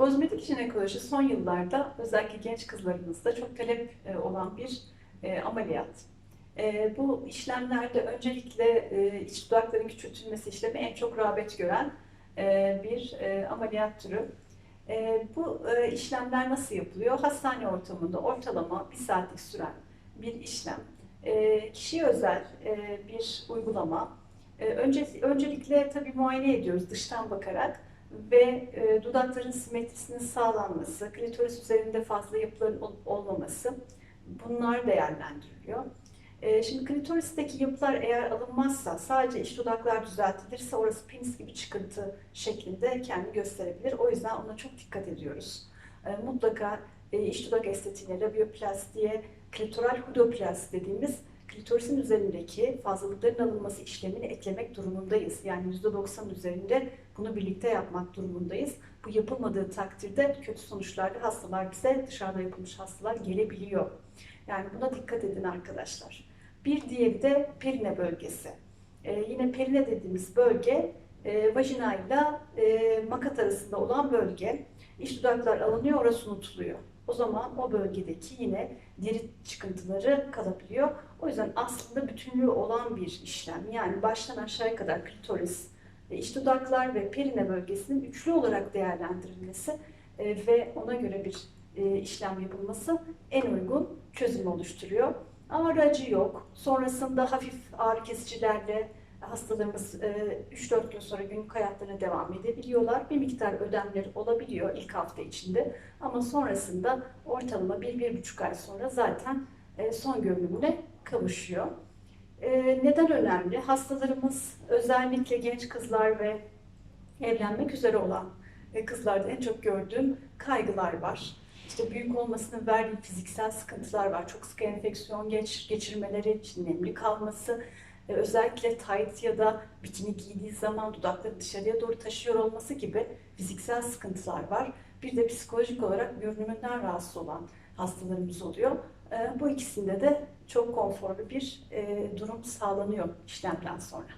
Kozmetik jinekoloji son yıllarda özellikle genç kızlarımızda çok talep e, olan bir e, ameliyat. E, bu işlemlerde öncelikle iç dudakların küçültülmesi işlemi en çok rağbet gören bir ameliyat türü. Bu işlemler nasıl yapılıyor? Hastane ortamında ortalama bir saatlik süren bir işlem. Kişiye özel bir uygulama. Önce, öncelikle tabii muayene ediyoruz dıştan bakarak ve e, dudakların simetrisinin sağlanması, klitoris üzerinde fazla yapıların ol- olmaması bunlar değerlendiriliyor. E, şimdi klitoristeki yapılar eğer alınmazsa sadece iç dudaklar düzeltilirse orası penis gibi çıkıntı şeklinde kendi gösterebilir. O yüzden ona çok dikkat ediyoruz. E, mutlaka e, iç dudak estetiğine, labioplastiğe, klitoral hudoplasti dediğimiz klitorisin üzerindeki fazlalıkların alınması işlemini eklemek durumundayız. Yani %90 üzerinde bunu birlikte yapmak durumundayız. Bu yapılmadığı takdirde kötü sonuçlarda hastalar bize dışarıda yapılmış hastalar gelebiliyor. Yani buna dikkat edin arkadaşlar. Bir diğeri de perine bölgesi. Ee, yine perine dediğimiz bölge e, vajinayla e, makat arasında olan bölge. İç dudaklar alınıyor, orası unutuluyor. O zaman o bölgedeki yine deri çıkıntıları kalabiliyor. O yüzden aslında bütünlüğü olan bir işlem. Yani baştan aşağıya kadar klitoris, iç dudaklar ve perine bölgesinin üçlü olarak değerlendirilmesi e, ve ona göre bir e, işlem yapılması en uygun çözüm oluşturuyor. Ağrı acı yok. Sonrasında hafif ağrı kesicilerle hastalarımız e, 3-4 gün sonra günlük hayatlarına devam edebiliyorlar. Bir miktar ödemleri olabiliyor ilk hafta içinde ama sonrasında ortalama 1-1,5 ay sonra zaten e, son görünümüne kavuşuyor. E, Neden önemli? Hastalarımız özellikle genç kızlar ve evlenmek üzere olan e, kızlarda en çok gördüğüm kaygılar var. İşte büyük olmasının verdiği fiziksel sıkıntılar var. Çok sık enfeksiyon geç, geçirmeleri, işte nemli kalması, e, özellikle tight ya da bikini giydiği zaman dudakları dışarıya doğru taşıyor olması gibi fiziksel sıkıntılar var. Bir de psikolojik olarak görünümünden rahatsız olan hastalarımız oluyor. E, Bu ikisinde de çok konforlu bir e, durum sağlanıyor işlemden sonra.